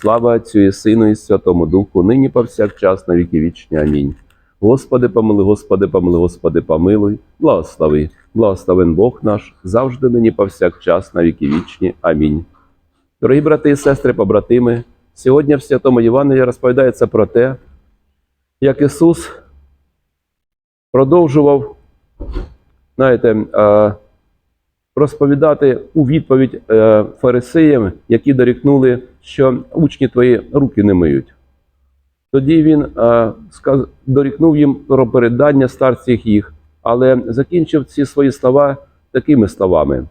Слава Отцю і Сину, і Святому Духу, нині повсякчас на віки вічні. Амінь. Господи, помилуй, Господи, помилуй, Господи, помилуй, благослови, благословен Бог наш, завжди нині повсякчас на віки вічні. Амінь. Дорогі брати і сестри, побратими, сьогодні в Святому Євангелії розповідається про те, як Ісус продовжував, знаєте, розповідати у відповідь е, фарисеям, які дорікнули, що учні твої руки не миють. Тоді він е, сказ- дорікнув їм про передання старців їх, але закінчив ці свої слова такими словами,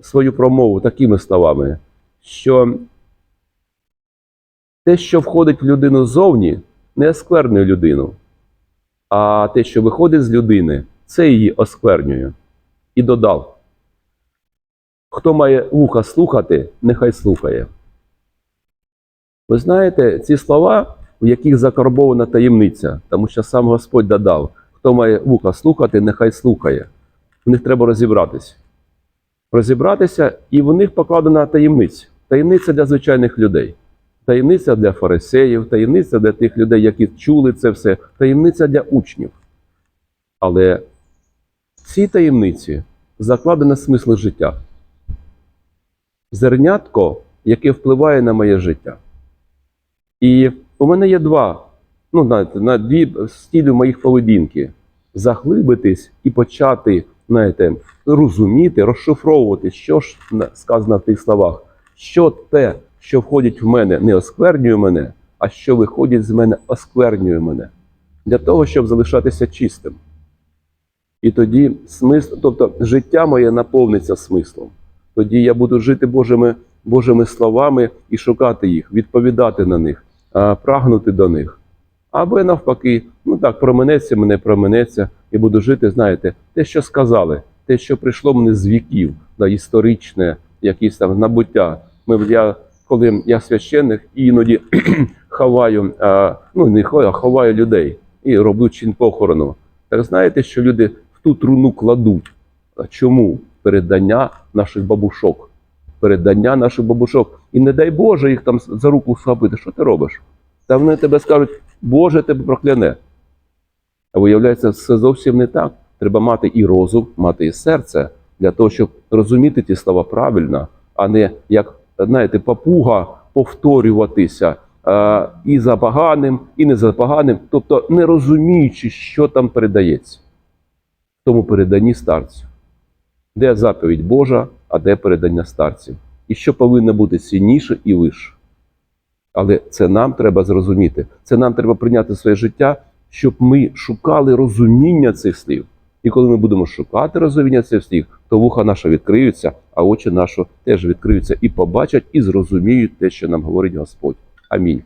свою промову такими словами, що те, що входить в людину ззовні, не осквернює людину, а те, що виходить з людини, це її осквернює. І додав: хто має вуха слухати, нехай слухає. Ви знаєте, ці слова, в яких закарбована таємниця, тому що сам Господь додав, хто має вуха слухати, нехай слухає. В них треба розібратися. Розібратися, і в них покладена таємниця. Таємниця для звичайних людей. Таємниця для фарисеїв, таємниця для тих людей, які чули це все, таємниця для учнів. Але в цій таємниці закладено смисл життя. Зернятко, яке впливає на моє життя. І у мене є два, ну, знаєте, на дві стілі моїх поведінки: заглибитись і почати, знаєте, розуміти, розшифровувати, що ж сказано в тих словах, що те, що входить в мене, не осквернює мене, а що виходить з мене, осквернює мене. Для того, щоб залишатися чистим. І тоді смисл, тобто життя моє наповниться смислом. Тоді я буду жити Божими, Божими словами і шукати їх, відповідати на них, прагнути до них. Або навпаки, ну так, променеться мене, променеться, і буду жити, знаєте, те, що сказали, те, що прийшло мені з віків, да, історичне, якісь там набуття. Ми, я, коли я священник, іноді ховаю, а, ну не ховаю, а ховаю людей і роблю чин похорону. Так знаєте, що люди в ту труну кладуть. Чому? Передання наших бабушок. Передання наших бабушок. І не дай Боже їх там за руку схопити. Що ти робиш? Та вони тебе скажуть, Боже тебе прокляне. А виявляється, все зовсім не так. Треба мати і розум, мати і серце для того, щоб розуміти ті слова правильно, а не як, знаєте, папуга повторюватися е, і за поганим, і не за поганим, тобто не розуміючи, що там передається. Тому переданні старців. Де заповідь Божа, а де передання старців. І що повинно бути цінніше і вище. Але це нам треба зрозуміти. Це нам треба прийняти своє життя, щоб ми шукали розуміння цих слів. І коли ми будемо шукати розуміння цих слів, то вуха наша відкриються, а очі наші теж відкриються і побачать, і зрозуміють те, що нам говорить Господь. Амінь.